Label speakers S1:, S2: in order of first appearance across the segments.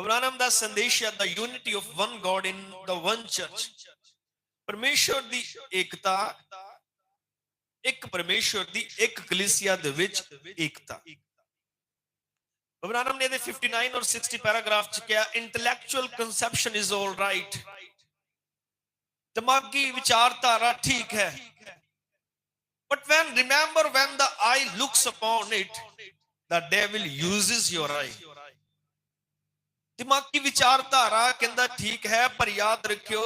S1: Abraham ਦਾ ਸੰਦੇਸ਼ ਹੈ the unity of one God in the one church ਪਰਮੇਸ਼ਵਰ ਦੀ ਏਕਤਾ ਇੱਕ ਪਰਮੇਸ਼ਵਰ ਦੀ ਇੱਕ ਕਲੀਸਿਆ ਦੇ ਵਿੱਚ ਏਕਤਾ ਅਬਰਾਹਮ ਨੇ ਦੇ 59 ਔਰ 60 ਪੈਰਾਗ੍ਰਾਫ ਚ ਕਿਹਾ intellectual conception is all right ਦਿਮਾਗੀ ਵਿਚਾਰਧਾਰਾ ਠੀਕ ਹੈ But when remember when the eye looks upon it, the devil uses your eye. ਦਿਮਾਗੀ ਵਿਚਾਰਧਾਰਾ ਕਹਿੰਦਾ ਠੀਕ ਹੈ ਪਰ ਯਾਦ ਰੱਖਿਓ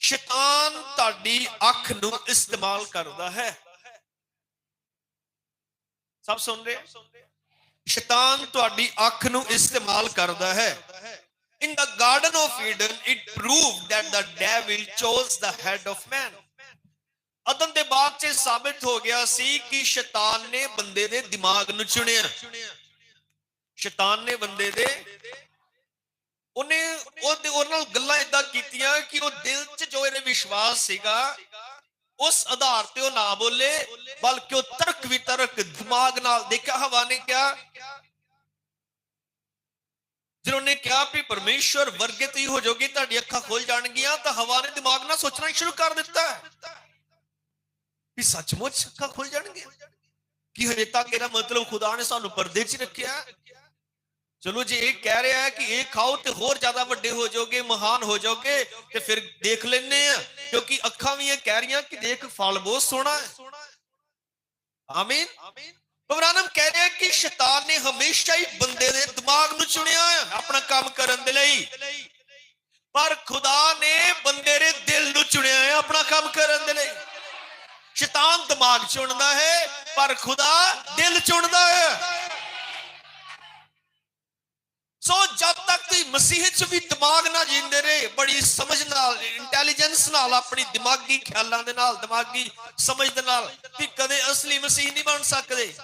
S1: ਸ਼ੈਤਾਨ ਤੁਹਾਡੀ ਅੱਖ ਨੂੰ ਇਸਤੇਮਾਲ ਕਰਦਾ ਹੈ। ਸਭ ਸੁਣ ਰਹੇ? ਸ਼ੈਤਾਨ ਤੁਹਾਡੀ ਅੱਖ ਨੂੰ ਇਸਤੇਮਾਲ ਕਰਦਾ ਹੈ। In the Garden of Eden, it proved that the devil chose the head of man. ਅਦਨ ਦੇ ਬਾਅਦ 'ਚ ਸਾਬਿਤ ਹੋ ਗਿਆ ਸੀ ਕਿ ਸ਼ੈਤਾਨ ਨੇ ਬੰਦੇ ਦੇ ਦਿਮਾਗ ਨੂੰ ਚੁਣਿਆ। ਸ਼ੈਤਾਨ ਨੇ ਬੰਦੇ ਦੇ ਉਹਨੇ ਉਹਦੇ ਉਹਨਾਂ ਨਾਲ ਗੱਲਾਂ ਇਦਾਂ ਕੀਤੀਆਂ ਕਿ ਉਹ ਦਿਲ 'ਚ ਜੋ ਇਹਨੇ ਵਿਸ਼ਵਾਸ ਸੀਗਾ ਉਸ ਆਧਾਰ ਤੇ ਉਹ ਨਾ ਬੋਲੇ ਬਲਕਿ ਉਹ ਤਰਕ ਵੀ ਤਰਕ ਦਿਮਾਗ ਨਾਲ ਦੇਖਿਆ ਹਵਾ ਨੇ ਕਿਹਾ ਜਦੋਂ ਨੇ ਕਿਹਾ ਵੀ ਪਰਮੇਸ਼ਵਰ ਵਰਗੇ ਤੁਸੀਂ ਹੋ ਜਾਓਗੇ ਤੁਹਾਡੀ ਅੱਖਾਂ ਖੁੱਲ ਜਾਣਗੀਆਂ ਤਾਂ ਹਵਾ ਨੇ ਦਿਮਾਗ ਨਾਲ ਸੋਚਣਾ ਸ਼ੁਰੂ ਕਰ ਦਿੱਤਾ ਵੀ ਸੱਚਮੁੱਚ ਅੱਖਾਂ ਖੁੱਲ ਜਾਣਗੀਆਂ ਕੀ ਹਜੇ ਤੱਕ ਇਹਦਾ ਮਤਲਬ ਖੁਦਾ ਨੇ ਸਾਨੂੰ ਪਰਦੇ 'ਚ ਰੱਖਿਆ ਚਲੋ ਜੇ ਇਹ ਕਹਿ ਰਿਹਾ ਹੈ ਕਿ ਇਹ ਖਾਓ ਤੇ ਹੋਰ ਜ਼ਿਆਦਾ ਵੱਡੇ ਹੋ ਜਾਓਗੇ, ਮਹਾਨ ਹੋ ਜਾਓਗੇ, ਤੇ ਫਿਰ ਦੇਖ ਲੈਨੇ ਆ ਕਿਉਂਕਿ ਅੱਖਾਂ ਵੀ ਇਹ ਕਹਿ ਰਹੀਆਂ ਕਿ ਦੇਖ, ਫਲ ਬਹੁਤ ਸੋਹਣਾ ਹੈ। ਆਮੀਨ। ਪਵਰਾਨਮ ਕਹਿ ਰਿਹਾ ਕਿ ਸ਼ੈਤਾਨ ਨੇ ਹਮੇਸ਼ਾ ਹੀ ਬੰਦੇ ਦੇ ਦਿਮਾਗ ਨੂੰ ਚੁਣਿਆ ਹੈ ਆਪਣਾ ਕੰਮ ਕਰਨ ਦੇ ਲਈ। ਪਰ ਖੁਦਾ ਨੇ ਬੰਦੇ ਦੇ ਦਿਲ ਨੂੰ ਚੁਣਿਆ ਹੈ ਆਪਣਾ ਕੰਮ ਕਰਨ ਦੇ ਲਈ। ਸ਼ੈਤਾਨ ਦਿਮਾਗ ਚੁਣਦਾ ਹੈ, ਪਰ ਖੁਦਾ ਦਿਲ ਚੁਣਦਾ ਹੈ। ਸੋ ਜਦ ਤੱਕ ਤੁਸੀਂ ਮਸੀਹ ਚ ਵੀ ਦਿਮਾਗ ਨਾਲ ਜਿੰਦੇ ਰਹੇ, ਬੜੀ ਸਮਝ ਨਾਲ ਇੰਟੈਲੀਜੈਂਸ ਨਾਲ, ਆਪਣੀ ਦਿਮਾਗੀ ਖਿਆਲਾਂ ਦੇ ਨਾਲ, ਦਿਮਾਗੀ ਸਮਝ ਦੇ ਨਾਲ ਕਿ ਕਦੇ ਅਸਲੀ ਮਸੀਹ ਨਹੀਂ ਬਣ ਸਕਦੇ।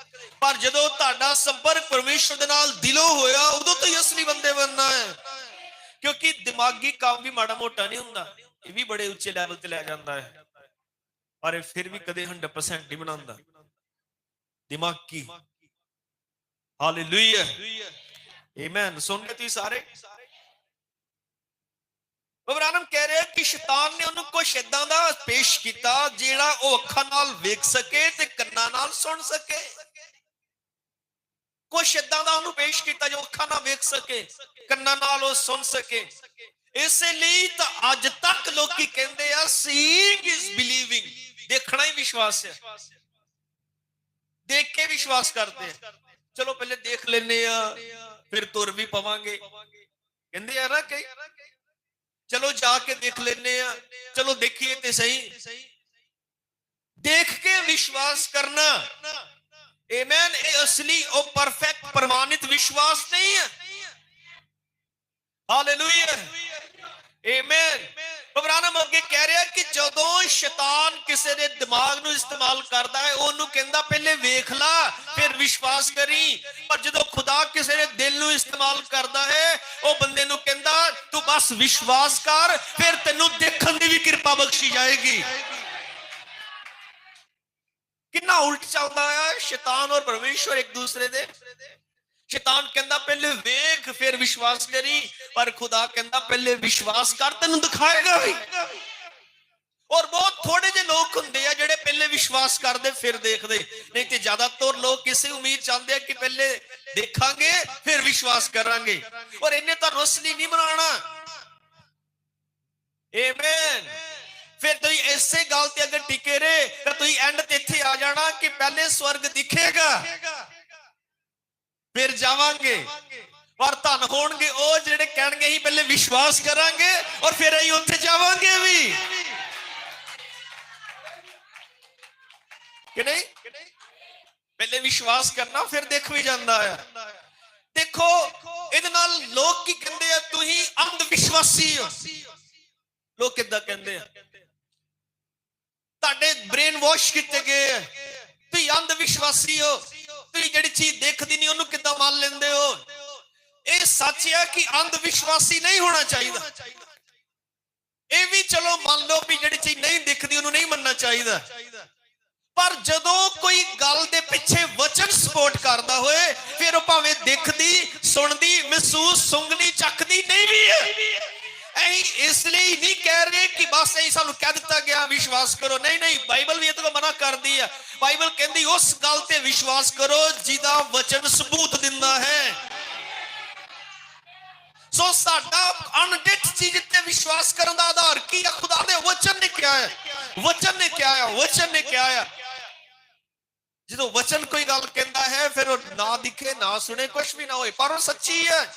S1: ਪਰ ਜਦੋਂ ਤੁਹਾਡਾ ਸੰਪਰਕ ਪਰਮੇਸ਼ਰ ਦੇ ਨਾਲ ਦਿਲੋਂ ਹੋਇਆ, ਉਦੋਂ ਤੋਂ ਅਸਲੀ ਬੰਦੇ ਬਣਨਾ ਹੈ। ਕਿਉਂਕਿ ਦਿਮਾਗੀ ਕੰਮ ਵੀ ਮਾੜਾ ਮੋਟਾ ਨਹੀਂ ਹੁੰਦਾ, ਇਹ ਵੀ ਬੜੇ ਉੱਚੇ ਲੈਵਲ ਤੇ ਲੈ ਜਾਂਦਾ ਹੈ। ਪਰ ਇਹ ਫਿਰ ਵੀ ਕਦੇ 100% ਨਹੀਂ ਬਣਾਉਂਦਾ। ਦਿਮਾਗੀ। ਹਾਲੇਲੂਇਆ ਆਮੇਨ ਸੁਣ ਰਹੇ ਤੁਸੀਂ ਸਾਰੇ। ਅਬਰਾਹਮ ਕਹਿ ਰਿਹਾ ਕਿ ਸ਼ੈਤਾਨ ਨੇ ਉਹਨੂੰ ਕੁਝ ਇਦਾਂ ਦਾ ਪੇਸ਼ ਕੀਤਾ ਜਿਹੜਾ ਉਹ ਅੱਖਾਂ ਨਾਲ ਵੇਖ ਸਕੇ ਤੇ ਕੰਨਾਂ ਨਾਲ ਸੁਣ ਸਕੇ। ਕੁਝ ਇਦਾਂ ਦਾ ਉਹਨੂੰ ਪੇਸ਼ ਕੀਤਾ ਜੋ ਅੱਖਾਂ ਨਾਲ ਵੇਖ ਸਕੇ, ਕੰਨਾਂ ਨਾਲ ਉਹ ਸੁਣ ਸਕੇ। ਇਸੇ ਲਈ ਤਾਂ ਅੱਜ ਤੱਕ ਲੋਕੀ ਕਹਿੰਦੇ ਆ ਸੀਇੰਗ ਇਜ਼ ਬਿਲੀਵਿੰਗ ਦੇਖਣਾ ਹੀ ਵਿਸ਼ਵਾਸ ਹੈ ਦੇਖ ਕੇ ਵਿਸ਼ਵਾਸ ਕਰਦੇ ਆ। ਚਲੋ ਪਹਿਲੇ ਦੇਖ ਲੈਨੇ ਆ। ਫਿਰ ਤੁਰ ਵੀ ਪਵਾਂਗੇ ਕਹਿੰਦੇ ਆ ਨਾ ਕਈ ਚਲੋ ਜਾ ਕੇ ਦੇਖ ਲੈਨੇ ਆ ਚਲੋ ਦੇਖੀਏ ਤੇ ਸਹੀ ਦੇਖ ਕੇ ਵਿਸ਼ਵਾਸ ਕਰਨਾ ਆਮੇਨ ਇਹ ਅਸਲੀ ਉਹ ਪਰਫੈਕਟ ਪ੍ਰਮਾਣਿਤ ਵਿਸ਼ਵਾਸ ਨਹੀਂ ਹੈ ਹਾਲੇਲੂਇਆ ਆਮੇਨ ਪਵਰਾਨਮ ਅੱਗੇ ਕਹਿ ਰਿਹਾ ਕਿ ਜਦੋਂ ਸ਼ੈਤਾਨ ਕਿਸੇ ਦੇ ਦਿਮਾਗ ਨੂੰ ਇਸਤੇਮਾਲ ਕਰਦਾ ਹੈ ਉਹਨੂੰ ਕਹਿੰਦਾ ਪਹਿਲੇ ਵੇਖ ਲਾ ਫਿਰ ਵਿਸ਼ਵਾਸ ਕਰੀ ਪਰ ਜਦੋਂ ਖੁਦਾ ਕਿਸੇ ਦੇ ਦਿਲ ਨੂੰ ਇਸਤੇਮਾਲ ਕਰਦਾ ਹੈ ਉਹ ਬੰਦੇ ਨੂੰ ਕਹਿੰਦਾ, ਤੂੰ ਬਸ ਵਿਸ਼ਵਾਸ ਕਰ, ਫਿਰ ਤੈਨੂੰ ਦੇਖਣ ਦੀ ਵੀ ਕਿਰਪਾ ਬਖਸ਼ੀ ਜਾਏਗੀ। ਕਿੰਨਾ ਉਲਟ ਚੱਲਦਾ ਹੈ ਸ਼ੈਤਾਨ ਔਰ ਪਰਮੇਸ਼ਵਰ ਇੱਕ ਦੂਸਰੇ ਦੇ। ਸ਼ੈਤਾਨ ਕਹਿੰਦਾ, ਪਹਿਲੇ ਵੇਖ, ਫਿਰ ਵਿਸ਼ਵਾਸ ਕਰੀ। ਪਰ ਖੁਦਾ ਕਹਿੰਦਾ, ਪਹਿਲੇ ਵਿਸ਼ਵਾਸ ਕਰ, ਤੈਨੂੰ ਦਿਖਾਏਗਾ ਵੀ। ਔਰ ਬਹੁਤ ਥੋੜੇ ਜਿਹੇ ਲੋਕ ਹੁੰਦੇ ਆ ਜਿਹੜੇ ਪਹਿਲੇ ਵਿਸ਼ਵਾਸ ਕਰਦੇ, ਫਿਰ ਦੇਖਦੇ। ਨਹੀਂ ਤੇ ਜ਼ਿਆਦਾਤਰ ਲੋਕ ਕਿਸੇ ਉਮੀਦ ਚਾਹੁੰਦੇ ਆ ਕਿ ਪਹਿਲੇ ਦੇਖਾਂਗੇ ਫਿਰ ਵਿਸ਼ਵਾਸ ਕਰਾਂਗੇ ਔਰ ਇਹਨੇ ਤਾਂ ਰਸਲੀ ਨਹੀਂ ਬਣਾਉਣਾ ਆਮੇਨ ਫਿਰ ਤੁਸੀਂ ਇਸੇ ਗੱਲ ਤੇ ਅਗਰ ਟਿਕੇ ਰਹੇ ਤਾਂ ਤੁਸੀਂ ਐਂਡ ਤੇ ਇੱਥੇ ਆ ਜਾਣਾ ਕਿ ਪਹਿਲੇ ਸਵਰਗ ਦਿਖੇਗਾ ਫਿਰ ਜਾਵਾਂਗੇ ਪਰ ਧਨ ਹੋਣਗੇ ਉਹ ਜਿਹੜੇ ਕਹਿਣਗੇ ਅਸੀਂ ਪਹਿਲੇ ਵਿਸ਼ਵਾਸ ਕਰਾਂਗੇ ਔਰ ਫਿਰ ਅਸੀਂ ਉੱਥੇ ਜਾਵਾਂਗੇ ਵੀ ਕਿ ਨਹੀਂ ਪਹਿਲੇ ਵਿਸ਼ਵਾਸ ਕਰਨਾ, ਫਿਰ ਦੇਖ ਵੀ ਜਾਂਦਾ ਹੈ ਦੇਖੋ, ਇਹਦੇ ਨਾਲ ਲੋਕ ਕੀ ਕਹਿੰਦੇ ਆ? ਤੁਸੀਂ ਅੰਧ ਵਿਸ਼ਵਾਸੀ ਹੋ। ਲੋਕ ਕਿੱਦਾਂ ਕਹਿੰਦੇ ਆ? ਤੁਹਾਡੇ ਬ੍ਰੇਨ ਵਾਸ਼ ਕੀਤੇ ਗਏ ਆ। ਤੁਸੀਂ ਅੰਧ ਵਿਸ਼ਵਾਸੀ ਹੋ। ਤੁਸੀਂ ਜਿਹੜੀ ਚੀਜ਼ ਦੇਖਦੀ ਨਹੀਂ, ਉਹਨੂੰ ਕਿੱਦਾਂ ਮੰਨ ਲੈਂਦੇ ਹੋ? ਇਹ ਸੱਚ ਹੈ ਕਿ ਅੰਧ ਵਿਸ਼ਵਾਸੀ ਨਹੀਂ ਹੋਣਾ ਚਾਹੀਦਾ। ਇਹ ਵੀ ਚਲੋ ਮੰਨ ਲਓ ਵੀ ਜਿਹੜੀ ਚੀਜ਼ ਨਹੀਂ ਦਿਖਦੀ, ਉਹਨੂੰ ਨਹੀਂ ਮੰਨਣਾ ਚਾਹੀਦਾ। ਪਰ ਜਦੋਂ ਕੋਈ ਗੱਲ ਦੇ ਪਿੱਛੇ ਵਚਨ ਸਪੋਰਟ ਕਰਦਾ ਹੋਏ, ਫਿਰ ਉਹ ਭਾਵੇਂ ਦਿਖਦੀ, ਸੁਣਦੀ, ਮਹਿਸੂਸ ਸੁੰਗਣੀ, ਚੱਕਦੀ ਨਹੀਂ ਵੀ ਹੈ। ਐਂ ਇਸ ਲਈ ਨਹੀਂ ਕਹਿ ਰਹੇ ਕਿ ਬਸ ਐਂ ਸਾਨੂੰ ਕਹਿ ਦਿੱਤਾ ਗਿਆ, ਵਿਸ਼ਵਾਸ ਕਰੋ। ਨਹੀਂ ਨਹੀਂ, ਬਾਈਬਲ ਵੀ ਇਹ ਤੋਂ ਮਨਾ ਕਰਦੀ ਹੈ ਬਾਈਬਲ ਕਹਿੰਦੀ, ਉਸ ਗੱਲ ਤੇ ਵਿਸ਼ਵਾਸ ਕਰੋ ਜਿਹਦਾ ਵਚਨ ਸਬੂਤ ਦਿੰਦਾ ਹੈ। ਸੋ ਸਾਡਾ ਅਨਡਿਟ ਚੀਜ਼ ਤੇ ਵਿਸ਼ਵਾਸ ਕਰਨ ਦਾ ਆਧਾਰ ਕੀ ਹੈ ਖੁਦਾ ਦੇ ਵਚਨ ਨੇ ਕਿਹਾ ਹੈ। ਵਚਨ ਨੇ ਕਿਹਾ ਹੈ, ਵਚਨ ਨੇ ਕਿਹਾ ਹੈ। ਜਦੋਂ ਵਚਨ ਕੋਈ ਗੱਲ ਕਹਿੰਦਾ ਹੈ, ਫਿਰ ਉਹ ਨਾ ਦਿਖੇ, ਨਾ ਸੁਣੇ ਕੁਝ ਵੀ ਨਾ ਹੋਏ, ਪਰ ਉਹ ਸੱਚੀ ਹੈ।